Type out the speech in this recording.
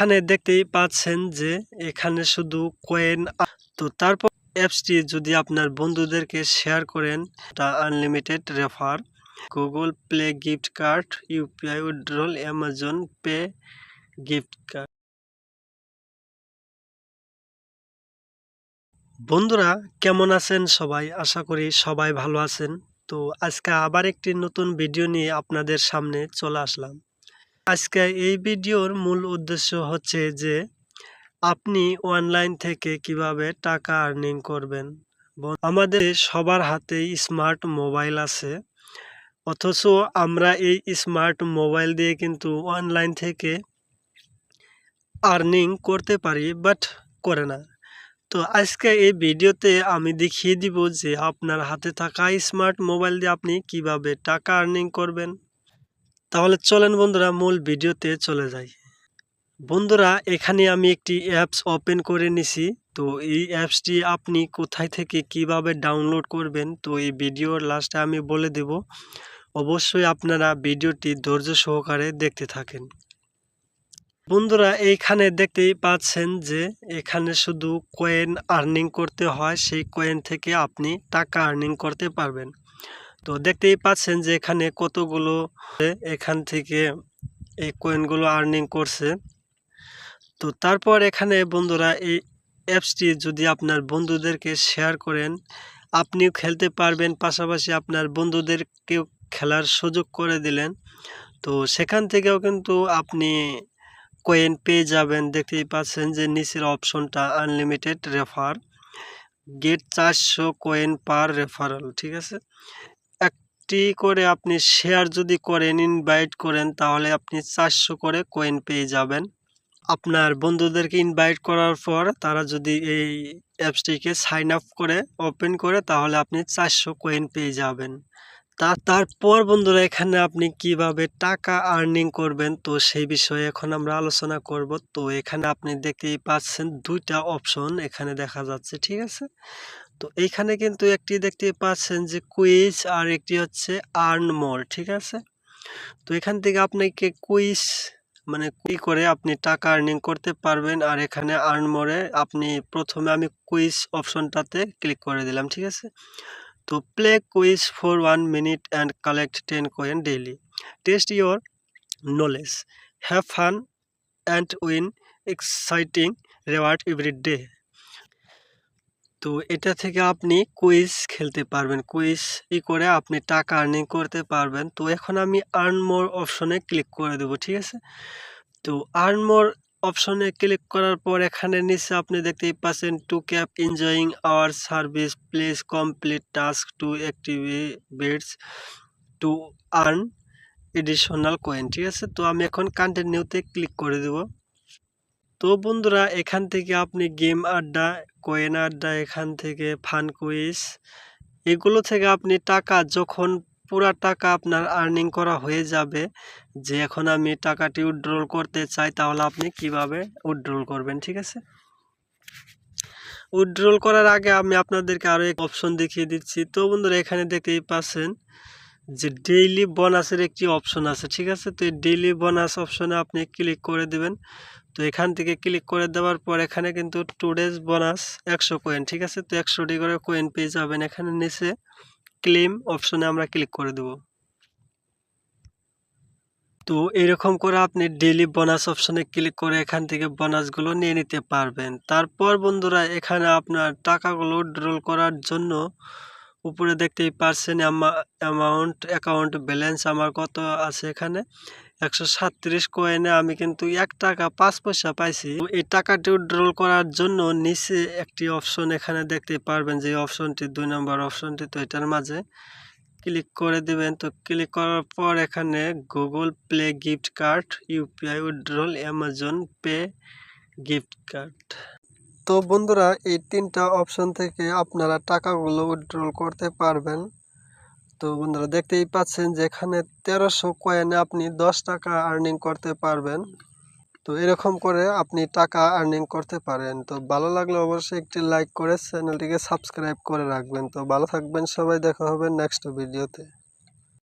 এখানে দেখতেই পাচ্ছেন যে এখানে শুধু কয়েন তো তারপর অ্যাপসটি যদি আপনার বন্ধুদেরকে শেয়ার করেন, তা unlimited refer Google play gift card UPI withdrawal Amazon pay gift card বন্ধুরা, কেমন আছেন সবাই? আশা করি সবাই ভালো আছেন। তো আজকে আবার একটি নতুন ভিডিও নিয়ে আপনাদের সামনে চলে আসলাম। আজকে এই ভিডিওর মূল উদ্দেশ্য হচ্ছে যে আপনি অনলাইন থেকে কীভাবে টাকা আর্নিং করবেন। আমাদের সবার হাতেই স্মার্ট মোবাইল আছে, অথচ আমরা এই স্মার্ট মোবাইল দিয়ে কিন্তু অনলাইন থেকে আর্নিং করতে পারি, বাট করে না। তো আজকে এই ভিডিওতে আমি দেখিয়ে দিব যে আপনার হাতে থাকা স্মার্ট মোবাইল দিয়ে আপনি কীভাবে টাকা আর্নিং করবেন। তাহলে চলেন বন্ধুরা, মূল ভিডিওতে চলে যাই। বন্ধুরা, এখানে আমি একটি অ্যাপস ওপেন করে নিছি। তো এই অ্যাপসটি আপনি কোথায় থেকে কীভাবে ডাউনলোড করবেন, তো এই ভিডিওর লাস্টে আমি বলে দেব। অবশ্যই আপনারা ভিডিওটি ধৈর্য সহকারে দেখতে থাকেন। বন্ধুরা, এইখানে দেখতেই পাচ্ছেন যে এখানে শুধু কয়েন আর্নিং করতে হয়। সেই কয়েন থেকে আপনি টাকা আর্নিং করতে পারবেন। তো দেখতেই পাচ্ছেন যে এখানে কতগুলো, এখান থেকে এই কয়েনগুলো আর্নিং করছে। তো তারপর এখানে বন্ধুরা এই অ্যাপসটি যদি আপনার বন্ধুদেরকে শেয়ার করেন, আপনিও খেলতে পারবেন। পাশাপাশি আপনার বন্ধুদেরকেও খেলার সুযোগ করে দিলেন। তো সেখান থেকেও কিন্তু আপনি কয়েন পেয়ে যাবেন। দেখতেই পাচ্ছেন যে নিচের অপশনটা আনলিমিটেড রেফার গেট চারশো কয়েন পার রেফারাল ঠিক আছে? একটি করে আপনি শেয়ার যদি করেন ইনভাইট করেন, তাহলে আপনি চারশো করে কয়েন পেয়ে যাবেন। আপনার বন্ধুদেরকে ইনভাইট করার পর তারা যদি এই অ্যাপসটিকে সাইন আপ করে ওপেন করে, তাহলে আপনি চারশো কয়েন পেয়ে যাবেন। তা, তারপর বন্ধুরা, এখানে আপনি কীভাবে টাকা আর্নিং করবেন, তো সেই বিষয়ে এখন আমরা আলোচনা করব। তো এখানে আপনি দেখতেই পাচ্ছেন দুইটা অপশন এখানে দেখা যাচ্ছে, ঠিক আছে? তো এইখানে কিন্তু একটি দেখতে পাচ্ছেন যে কুইজ আর একটি হচ্ছে আর্ন মোর, ঠিক আছে? তো এখান থেকে আপনাকে কুইজ মানে কি করে আপনি টাকা আর্নিং করতে পারবেন আর এখানে আর্ন মোরে আপনি প্রথমে আমি কুইজ অপশনটাতে ক্লিক করে দিলাম, ঠিক আছে? তো play quiz for one minute and collect ten coin daily. Test your knowledge. Have fun and win exciting reward every day তো এটা থেকে আপনি কুইজ খেলতে পারবেন। কুইজ ই করে আপনি টাকা আর্নিং করতে পারবেন। তো এখন আমি আর্ন মোর অপশনে ক্লিক করে দেবো, ঠিক আছে? তো আর্ন মোর অপশনে ক্লিক করার পর এখানে নিচে আপনি দেখতেই পাচ্ছেন to cap enjoying our service please complete task to activates to earn additional coin ঠিক আছে? তো আমি এখন কন্টিনিউতে ক্লিক করে দেব। তো বন্ধুরা, এখান থেকে আপনি গেম আড্ডা, কয়েন আড্ডা, এখান থেকে ফান কুইজ, এগুলো থেকে আপনি টাকা, যখন পুরা টাকা আপনার আর্নিং করা হয়ে যাবে, যে এখন আমি টাকাটি উইথড্রল করতে চাই, তাহলে আপনি কীভাবে উইথড্রল করবেন, ঠিক আছে? উইথড্রল করার আগে আমি আপনাদেরকে আরও এক অপশন দেখিয়ে দিচ্ছি। তো বন্ধুরা, এখানে দেখতেই পাচ্ছেন যে ডেইলি বোনাসের একটি অপশন আছে, ঠিক আছে? তো এই ডেইলি বোনাস অপশনে আপনি ক্লিক করে দেবেন। তো এখান থেকে ক্লিক করে দেওয়ার পর এখানে কিন্তু টু ডেজ বোনাস একশো কয়েন ঠিক আছে? তো একশোটি করে কয়েন পেয়ে যাবেন এখানে নিচে। ক্লেম অপশনে আমরা ক্লিক করে দেব। তো এরকম করে আপনি ডেইলি বোনাস অপশনে ক্লিক করে এখান থেকে বোনাসগুলো নিয়ে নিতে পারবেন। তারপর বন্ধুরা, এখানে আপনার টাকাগুলো ড্রল করার জন্য উপরে দেখতেই পারছেন অ্যামাউন্ট অ্যাকাউন্ট ব্যালেন্স আমার কত আছে এখানে? একশো সাতত্রিশ কয়েনে আমি কিন্তু এক টাকা পাঁচ পয়সা পাইছি। এই টাকাটি উইথড্রল করার জন্য নিচে একটি অপশন এখানে দেখতে পারবেন যে অপশনটি দুই নম্বর অপশনটি তো এটার মাঝে ক্লিক করে দিবেন। তো ক্লিক করার পর এখানে Google play gift card UPI withdrawal Amazon pay gift card তো বন্ধুরা, এই তিনটা অপশন থেকে আপনারা টাকাগুলো উইথড্রল করতে পারবেন। তো বন্ধুরা দেখতেই পাচ্ছেন যে এখানে তেরোশো কয়েনে আপনি দশ টাকা আর্নিং করতে পারবেন। তো এরকম করে আপনি টাকা আর্নিং করতে পারেন। তো ভালো লাগলে অবশ্যই একটি লাইক করে চ্যানেলটিকে সাবস্ক্রাইব করে রাখবেন। তো ভালো থাকবেন সবাই, দেখা হবে নেক্সট ভিডিওতে